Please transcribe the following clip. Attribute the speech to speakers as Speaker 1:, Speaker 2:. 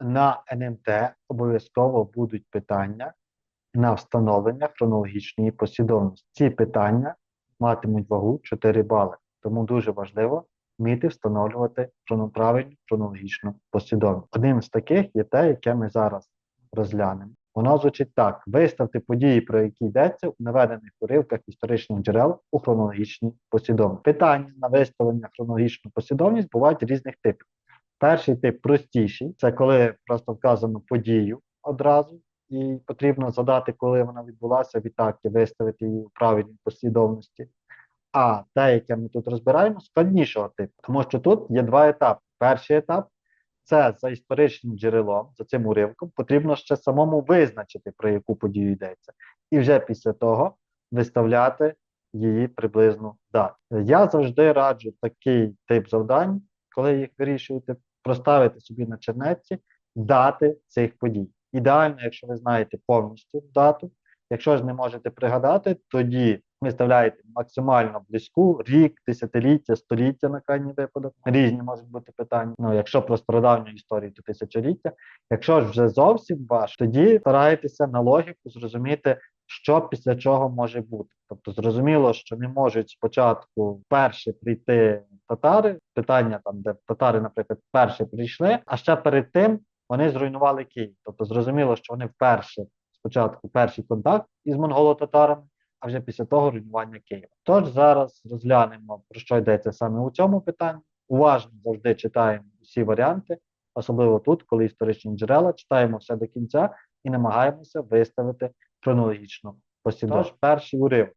Speaker 1: на НМТ обов'язково будуть питання на встановлення хронологічної послідовності. Ці питання матимуть вагу 4 бали, тому дуже важливо вміти встановлювати правильну хронологічну послідовність. Одним з таких є те, яке ми зараз розглянемо. Воно звучить так: виставте події, про які йдеться у наведених уривках історичних джерел у хронологічній послідовності. Питання на виставлення хронологічну послідовність бувають різних типів. Перший тип простіший це коли просто вказано подію одразу, і потрібно задати, коли вона відбулася, відтак і виставити її у правильній послідовності. А те, яке ми тут розбираємо, складнішого типу, тому що тут є два етапи. Перший етап це за історичним джерелом, за цим уривком, потрібно ще самому визначити, про яку подію йдеться, і вже після того виставляти її приблизну дату. Я завжди раджу такий тип завдань, коли їх вирішуєте, проставити собі на чернетці дати цих подій. Ідеально, якщо ви знаєте повністю дату. Якщо ж не можете пригадати, тоді виставляєте максимально близьку рік, десятиліття, століття на крайній випадок. Різні можуть бути питання. Ну, якщо про стародавню історію, то тисячоліття. Якщо ж вже зовсім ваш, тоді старайтеся на логіку зрозуміти, що після чого може бути. Тобто зрозуміло, що не можуть спочатку перші прийти татари. Питання там, де татари, наприклад, перші прийшли, а ще перед тим вони зруйнували Київ. Тобто зрозуміло, що вони вперше спочатку перший контакт із монголо-татарами, а вже після того руйнування Києва. Тож зараз розглянемо про що йдеться саме у цьому питанні. Уважно завжди читаємо всі варіанти, особливо тут, коли історичні джерела, читаємо все до кінця і намагаємося виставити хронологічно послідовність. Тож перший уривок.